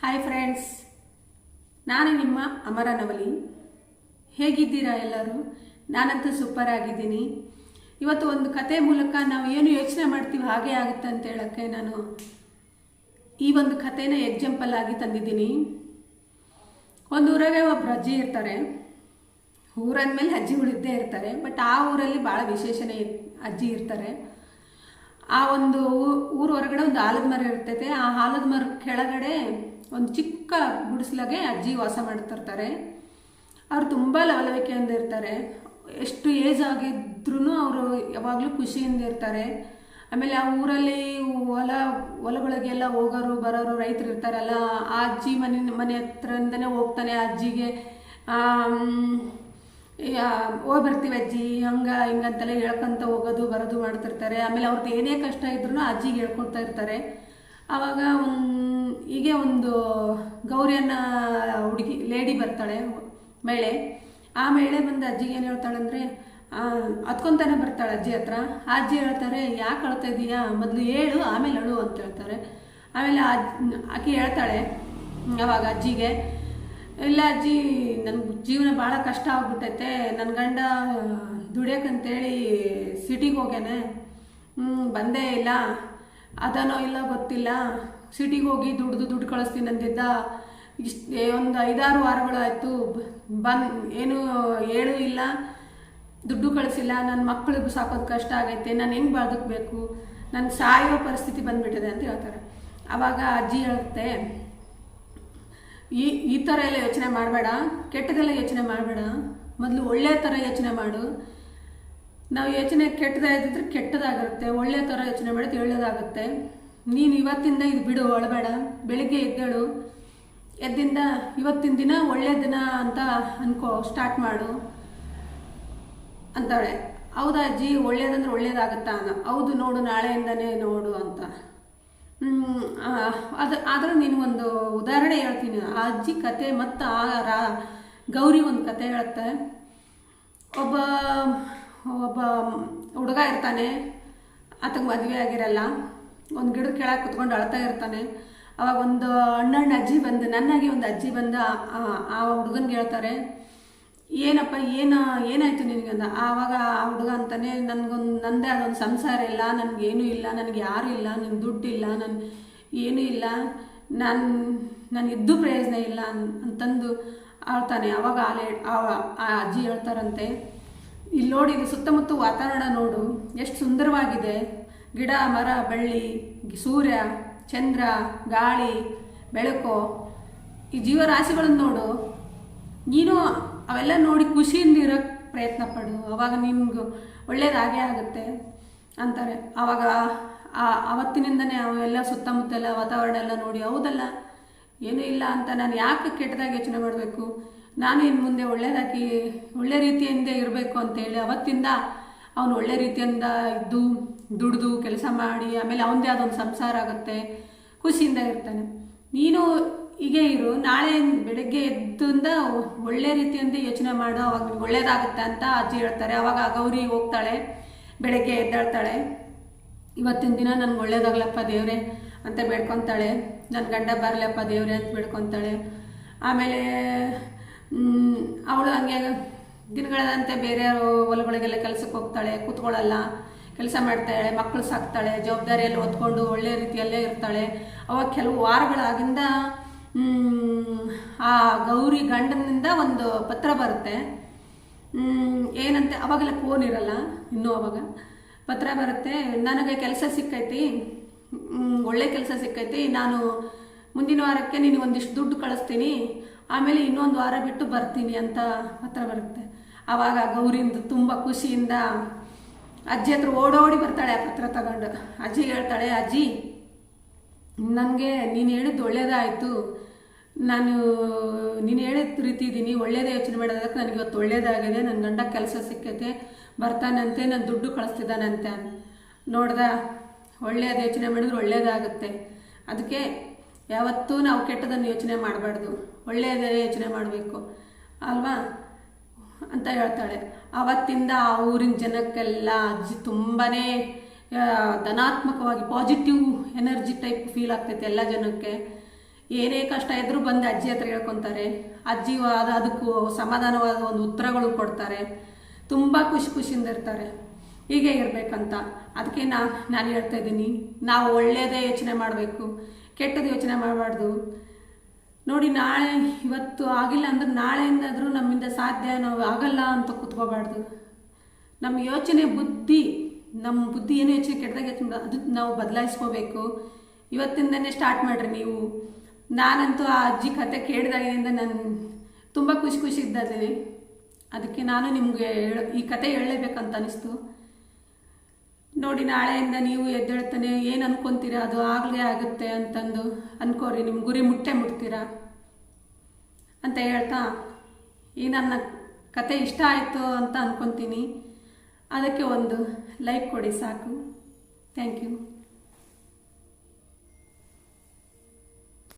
Hi friends ನಾನು ನಿಮ್ಮ ಅಮರ ನವಲಿ ಹೇಗಿದ್ದೀರಾ ಎಲ್ಲರೂ? ನಾನಂತೂ ಸೂಪರ್ ಆಗಿದ್ದೀನಿ. ಇವತ್ತು ಒಂದು ಕತೆ ಮೂಲಕ ನಾವು ಏನು ಯೋಚನೆ ಮಾಡ್ತೀವಿ ಹಾಗೆ ಆಗುತ್ತೆ ಅಂತ ಹೇಳೋಕ್ಕೆ ನಾನು ಈ ಒಂದು ಕಥೆನ ಎಕ್ಸಾಂಪಲ್ ಆಗಿ ತಂದಿದ್ದೀನಿ. ಒಂದು ಊರಾಗೆ ಒಬ್ಬರು ಅಜ್ಜಿ ಇರ್ತಾರೆ. ಊರಾದ್ಮೇಲೆ ಅಜ್ಜಿ ಇದ್ದೇ ಇರ್ತಾರೆ. ಬಟ್ ಆ ಊರಲ್ಲಿ ಭಾಳ ವಿಶೇಷಣೆ ಅಜ್ಜಿ ಇರ್ತಾರೆ. ಆ ಒಂದು ಊರು ಹೊರಗಡೆ ಒಂದು ಆಲದ ಮರ ಇರ್ತೈತೆ. ಆ ಆಲದ ಮರ ಕೆಳಗಡೆ ಒಂದು ಚಿಕ್ಕ ಗುಡಿಸ್ಲಾಗೆ ಅಜ್ಜಿ ವಾಸ ಮಾಡ್ತಿರ್ತಾರೆ. ಅವ್ರು ತುಂಬ ಲವಲವಿಕೆಯಿಂದ ಇರ್ತಾರೆ. ಎಷ್ಟು ಏಜ್ ಆಗಿದ್ರು ಅವರು ಯಾವಾಗಲೂ ಖುಷಿಯಿಂದ ಇರ್ತಾರೆ. ಆಮೇಲೆ ಆ ಊರಲ್ಲಿ ಹೊಲ ಹೊಲಗಳಿಗೆಲ್ಲ ಹೋಗೋರು ಬರೋರು ರೈತರು ಇರ್ತಾರಲ್ಲ ಆ ಅಜ್ಜಿ ಮನೆ ಮನೆ ಹತ್ರದಿಂದನೇ ಹೋಗ್ತಾನೆ ಆ ಅಜ್ಜಿಗೆ ಆಮ್, ಹೋಗಿ ಬರ್ತೀವಿ ಅಜ್ಜಿ ಹಂಗ ಹಿಂಗಂತೆಲ್ಲ ಹೇಳ್ಕೊಂತ ಹೋಗೋದು ಬರೋದು ಮಾಡ್ತಿರ್ತಾರೆ. ಆಮೇಲೆ ಅವ್ರದ್ದು ಏನೇ ಕಷ್ಟ ಇದ್ರೂ ಅಜ್ಜಿಗೆ ಹೇಳ್ಕೊಳ್ತಾ ಇರ್ತಾರೆ. ಆವಾಗ ಹೀಗೆ ಒಂದು ಗೌರಿಯನ್ನ ಹುಡುಗಿ ಲೇಡಿ ಬರ್ತಾಳೆ ಮಹಿಳೆ ಆ ಮಹಿಳೆ ಬಂದು ಅಜ್ಜಿಗೆ ಏನು ಹೇಳ್ತಾಳೆ ಅಂದರೆ ಹತ್ಕೊಂತಾನೆ ಬರ್ತಾಳೆ ಅಜ್ಜಿ ಹತ್ರ. ಅಜ್ಜಿ ಹೇಳ್ತಾರೆ, ಯಾಕೆ ಅಳ್ತಾ ಇದೀಯಾ? ಮೊದಲು ಹೇಳು, ಆಮೇಲೆ ಅಳು ಅಂತ ಹೇಳ್ತಾರೆ. ಆಮೇಲೆ ಆಕೆ ಹೇಳ್ತಾಳೆ, ಅವಾಗ ಅಜ್ಜಿಗೆ, ಇಲ್ಲ ಅಜ್ಜಿ ನನ್ನ ಜೀವನ ಭಾಳ ಕಷ್ಟ ಆಗ್ಬಿಟ್ಟೈತೆ ನನ್ನ ಗಂಡ ದುಡಿಯೋಕಂತೇಳಿ ಸಿಟಿಗೆ ಹೋಗ್ಯಾನೆ. ಹ್ಞೂ ಬಂದೇ ಇಲ್ಲ. ಅದನೋ ಇಲ್ಲ ಗೊತ್ತಿಲ್ಲ. ಸಿಟಿಗೆ ಹೋಗಿ ದುಡ್ದು ದುಡ್ಡು ಕಳಿಸ್ತೀನಿ ಅಂತಿದ್ದ. ಇಷ್ಟು ಒಂದು ಐದಾರು ವಾರಗಳಾಯಿತು ಬಂದ್, ಏನು ಹೇಳು ಇಲ್ಲ. ದುಡ್ಡು ಕಳಿಸಿಲ್ಲ. ನನ್ನ ಮಕ್ಕಳಿಗೂ ಸಾಕೋದು ಕಷ್ಟ ಆಗೈತೆ. ನಾನು ಹೆಂಗೆ ಬದುಕಬೇಕು? ನನ್ನ ಸಾಯುವ ಪರಿಸ್ಥಿತಿ ಬಂದುಬಿಟ್ಟಿದೆ ಅಂತ ಹೇಳ್ತಾರೆ. ಆವಾಗ ಅಜ್ಜಿ ಹೇಳುತ್ತೆ ಈ ಈ ಥರ ಎಲ್ಲ ಯೋಚನೆ ಮಾಡಬೇಡ. ಕೆಟ್ಟದೆಲ್ಲ ಯೋಚನೆ ಮಾಡಬೇಡ. ಮೊದಲು ಒಳ್ಳೆಯ ಥರ ಯೋಚನೆ ಮಾಡು. ನಾವು ಯೋಚನೆ ಕೆಟ್ಟದಾಗಿದ್ರೆ ಕೆಟ್ಟದಾಗಿರುತ್ತೆ, ಒಳ್ಳೆ ಥರ ಯೋಚನೆ ಮಾಡಿದ್ರೆ ಒಳ್ಳೇದಾಗುತ್ತೆ. ನೀನು ಇವತ್ತಿಂದ ಇದು ಬಿಡು ಒಳಬೇಡ ಬೆಳಿಗ್ಗೆ ಎದ್ದೇಳು. ಎದ್ದಿಂದ ಇವತ್ತಿನ ದಿನ ಒಳ್ಳೆ ದಿನ ಅಂತ ಅನ್ಕೋ, ಸ್ಟಾರ್ಟ್ ಮಾಡು ಅಂತಾಳೆ. ಹೌದಾ ಅಜ್ಜಿ, ಒಳ್ಳೇದಂದ್ರೆ ಒಳ್ಳೇದಾಗುತ್ತಾ ಅನ್ನ ಹೌದು, ನೋಡು, ನಾಳೆಯಿಂದನೇ ನೋಡು ಅಂತ. ಅದು, ಆದರೂ ಒಂದು ಉದಾಹರಣೆ ಹೇಳ್ತೀನಿ. ಆ ಅಜ್ಜಿ ಕತೆ ಮತ್ತು ಆ ರಾ, ಗೌರಿ ಒಂದು ಕತೆ ಹೇಳುತ್ತೆ. ಒಬ್ಬ ಒಬ್ಬ ಹುಡುಗ ಇರ್ತಾನೆ ಆತಂಗೆ ಮದುವೆ ಆಗಿರಲ್ಲ, ಒಂದು ಗಿಡದ ಕೆಳಗೆ ಕುತ್ಕೊಂಡು ಅಳ್ತಾ ಇರ್ತಾನೆ. ಅವಾಗ ಒಂದು ಅಣ್ಣಣ್ಣ ಅಜ್ಜಿ ಬಂದು, ನನ್ನಾಗಿ ಒಂದು ಅಜ್ಜಿ ಬಂದು, ಆ- ಹುಡುಗನ್ಗೆ ಹೇಳ್ತಾರೆ, ಏನಪ್ಪ, ಏನು, ಏನಾಯಿತು ನಿನಗೆ? ಅಂತ ಆವಾಗ ಆ ಹುಡುಗ ಅಂತಾನೆ, ನನಗೊಂದು, ನಂದೇ ಅದೊಂದು ಸಂಸಾರ ಇಲ್ಲ ನನಗೇನು ಇಲ್ಲ, ನನಗೆ ಯಾರು ಇಲ್ಲ ನನ್ನ ದುಡ್ಡು ಇಲ್ಲ ನನ್ನ ಏನೂ ಇಲ್ಲ, ನಾನು, ನನಗಿದ್ದು ಪ್ರಯೋಜನ ಇಲ್ಲ ಅಂತಂದು ಆಳ್ತಾನೆ. ಅವಾಗ ಆಲೆ, ಆ- ಆ ಅಜ್ಜಿ ಹೇಳ್ತಾರಂತೆ ಇಲ್ಲಿ ನೋಡಿ ಇದು ಸುತ್ತಮುತ್ತ ವಾತಾವರಣ ನೋಡು. ಎಷ್ಟು ಸುಂದರವಾಗಿದೆ. ಗಿಡ, ಮರ, ಬಳ್ಳಿ, ಸೂರ್ಯ, ಚಂದ್ರ, ಗಾಳಿ, ಬೆಳಕು. ಈ ಜೀವರಾಶಿಗಳನ್ನು ನೋಡು. ನೀನು ಅವೆಲ್ಲ ನೋಡಿ ಖುಷಿಯಿಂದ ಇರೋಕ್ಕೆ ಪ್ರಯತ್ನ ಪಡು. ಅವಾಗ ನಿಮ್ಗೆ ಒಳ್ಳೇದಾಗೇ ಆಗುತ್ತೆ ಅಂತಾರೆ. ಆವಾಗ ಆ ಅವತ್ತಿನಿಂದನೇ ಅವೆಲ್ಲ ಸುತ್ತಮುತ್ತ ಎಲ್ಲ ವಾತಾವರಣ ಎಲ್ಲ ನೋಡಿ, ಹೌದಲ್ಲ? ಏನೂ ಇಲ್ಲ ಅಂತ ನಾನು ಯಾಕೆ ಕೆಟ್ಟದಾಗಿ ಯೋಚನೆ ಮಾಡಬೇಕು? ನಾನು ಇನ್ನು ಮುಂದೆ ಒಳ್ಳೆಯದಾಗಿ ಒಳ್ಳೆ ರೀತಿಯಿಂದ ಇರಬೇಕು ಅಂತೇಳಿ ಅವತ್ತಿಂದ ಅವನು ಒಳ್ಳೆ ರೀತಿಯಿಂದ ಇದ್ದು, ದುಡಿದು, ಕೆಲಸ ಮಾಡಿ, ಆಮೇಲೆ ಅವನದೇ ಆದೊಂದು ಸಂಸಾರ ಆಗುತ್ತೆ, ಖುಷಿಯಿಂದ ಇರ್ತಾನೆ. ನೀನು ಹೀಗೆ ಇರು, ನಾಳೆ ಬೆಳಗ್ಗೆ ಎದ್ದಿಂದ ಒಳ್ಳೆ ರೀತಿಯಿಂದ ಯೋಚನೆ ಮಾಡು, ಅವಾಗ ಒಳ್ಳೇದಾಗುತ್ತೆ ಅಂತ ಅಜ್ಜಿ ಹೇಳ್ತಾರೆ. ಅವಾಗ ಗೌರಿ ಹೋಗ್ತಾಳೆ, ಬೆಳಗ್ಗೆ ಎದ್ದಾಳ್ತಾಳೆ. ಇವತ್ತಿನ ದಿನ ನನ್ಗೆ ಒಳ್ಳೇದಾಗ್ಲಪ್ಪ ದೇವ್ರೆ ಅಂತ ಬೇಡ್ಕೊತಾಳೆ. ನನ್ನ ಗಂಡ ಬರಲಪ್ಪ ದೇವ್ರೆ ಅಂತ ಬೇಡ್ಕೊತಾಳೆ. ಆಮೇಲೆ ಅವಳು ಹಂಗೆ ದಿನಗಳಂತೆ ಬೇರೆ ಹೊಲಗಳಿಗೆಲ್ಲ ಕೆಲಸಕ್ಕೆ ಹೋಗ್ತಾಳೆ, ಕೂತ್ಕೊಳ್ಳಲ್ಲ, ಕೆಲಸ ಮಾಡ್ತಾಳೆ ಮಕ್ಕಳು ಸಾಕ್ತಾಳೆ, ಜವಾಬ್ದಾರಿಯಲ್ಲಿ ಹೊತ್ಕೊಂಡು ಒಳ್ಳೆ ರೀತಿಯಲ್ಲೇ ಇರ್ತಾಳೆ. ಅವಾಗ ಕೆಲವು ವಾರಗಳಾಗಿಂದ ಆ ಗೌರಿ ಗಂಡನಿಂದ ಒಂದು ಪತ್ರ ಬರುತ್ತೆ. ಏನಂತೆ, ಅವಾಗೆಲ್ಲ ಫೋನ್ ಇರಲ್ಲ, ಇನ್ನೂ ಅವಾಗ. ಪತ್ರ ಬರುತ್ತೆ, ನನಗೆ ಕೆಲಸ ಸಿಕ್ಕೈತಿ ಒಳ್ಳೆ ಕೆಲಸ ಸಿಕ್ಕೈತಿ, ನಾನು ಮುಂದಿನ ವಾರಕ್ಕೆ ನೀನು ಒಂದಿಷ್ಟು ದುಡ್ಡು ಕಳಿಸ್ತೀನಿ ಆಮೇಲೆ ಇನ್ನೊಂದು ವಾರ ಬಿಟ್ಟು ಬರ್ತೀನಿ ಅಂತ ಹತ್ರ ಬರುತ್ತೆ. ಆವಾಗ ಗೌರಿಂದ ತುಂಬ ಖುಷಿಯಿಂದ ಅಜ್ಜಿ ಹತ್ರ ಓಡೋಡಿ ಬರ್ತಾಳೆ ಆ ಪತ್ರ ತಗೊಂಡು. ಅಜ್ಜಿ ಹೇಳ್ತಾಳೆ, ಅಜ್ಜಿ, ನನಗೆ ನೀನು ಹೇಳಿದ್ದು ಒಳ್ಳೇದಾಯಿತು. ನಾನು, ನೀನು ಹೇಳಿದ ರೀತಿ ಇದ್ದೀನಿ ಒಳ್ಳೇದೇ ಯೋಚನೆ ಮಾಡೋದಕ್ಕೆ ನನಗೆ ಇವತ್ತು ಒಳ್ಳೇದಾಗಿದೆ. ನನ್ನ ಗಂಡ ಕೆಲಸ ಸಿಕ್ಕೈತೆ, ಬರ್ತಾನಂತೆ, ನಾನು ದುಡ್ಡು ಕಳಿಸ್ತಿದ್ದಾನಂತೆ ನೋಡ್ದ, ಒಳ್ಳೇದು ಯೋಚನೆ ಮಾಡಿದ್ರೆ ಒಳ್ಳೇದಾಗುತ್ತೆ. ಅದಕ್ಕೆ ಯಾವತ್ತೂ ನಾವು ಕೆಟ್ಟದನ್ನು ಯೋಚನೆ ಮಾಡಬಾರ್ದು. ಒಳ್ಳೆಯದೇ ಯೋಚನೆ ಮಾಡಬೇಕು. ಅಲ್ವಾ? ಅಂತ ಹೇಳ್ತಾಳೆ. ಅವತ್ತಿಂದ ಆ ಊರಿನ ಜನಕ್ಕೆಲ್ಲ ಅಜ್ಜಿ ತುಂಬಾ ಧನಾತ್ಮಕವಾಗಿ ಪಾಸಿಟಿವ್ ಎನರ್ಜಿ ಟೈಪ್ ಫೀಲ್ ಆಗ್ತೈತೆ ಎಲ್ಲ ಜನಕ್ಕೆ. ಏನೇ ಕಷ್ಟ ಇದ್ರೂ ಬಂದು ಅಜ್ಜಿ ಹತ್ರ ಹೇಳ್ಕೊತಾರೆ. ಅಜ್ಜಿ ಅದು ಅದಕ್ಕೂ ಸಮಾಧಾನವಾದ ಒಂದು ಉತ್ತರಗಳು ಕೊಡ್ತಾರೆ. ತುಂಬ ಖುಷಿ ಖುಷಿಯಿಂದ ಇರ್ತಾರೆ. ಹೀಗೆ ಇರಬೇಕಂತ. ಅದಕ್ಕೆ ನಾ, ನಾನು ಹೇಳ್ತಾ ಇದ್ದೀನಿ. ನಾವು ಒಳ್ಳೆಯದೇ ಯೋಚನೆ ಮಾಡಬೇಕು. ಕೆಟ್ಟದ್ದು ಯೋಚನೆ ಮಾಡಬಾರ್ದು. ನೋಡಿ, ನಾಳೆ ಇವತ್ತು ಆಗಿಲ್ಲ ಅಂದ್ರೆ ನಾಳೆಯಿಂದಾದರೂ ನಮ್ಮಿಂದ ಸಾಧ್ಯ ನಾವು ಆಗಲ್ಲ ಅಂತ ಕೂತ್ಕೋಬಾರ್ದು. ನಮ್ಮ ಯೋಚನೆ ಬುದ್ಧಿ ನಮ್ಮ ಬುದ್ಧಿ ಏನು ಯೋಚನೆ ಕೆಟ್ಟದಾಗ ಯೋಚನೆ ಅದು ನಾವು ಬದಲಾಯಿಸ್ಕೋಬೇಕು. ಇವತ್ತಿಂದನೇ ಸ್ಟಾರ್ಟ್ ಮಾಡಿರಿ ನೀವು. ನಾನಂತೂ ಆ ಅಜ್ಜಿ ಕತೆ ಕೇಳಿದಾಗಿನಿಂದ ನಾನು ತುಂಬ ಖುಷಿ ಖುಷಿ ಇದ್ದಿದ್ದೀನಿ ಅದಕ್ಕೆ ನಾನು ನಿಮಗೆ ಈ ಕತೆ ಹೇಳಲೇಬೇಕಂತ ಅನಿಸ್ತು. ನೋಡಿ, ನಾಳೆಯಿಂದ ನೀವು ಎದ್ದೇಳ್ತಾನೆ, ಏನು ಅನ್ಕೊಂತೀರಾ? ಅದು ಆಗಲೇ ಆಗುತ್ತೆ ಅಂತಂದು ಅನ್ಕೋರಿ ನಿಮ್ಮ ಗುರಿ ಮುಟ್ಟೆ ಮುಟ್ತೀರಾ? ಅಂತ ಹೇಳ್ತಾ, ಈ ನನ್ನ ಕತೆ ಇಷ್ಟ ಆಯಿತು ಅಂತ ಅಂದ್ಕೊತೀನಿ ಅದಕ್ಕೆ ಒಂದು ಲೈಕ್ ಕೊಡಿ ಸಾಕು. Thank you.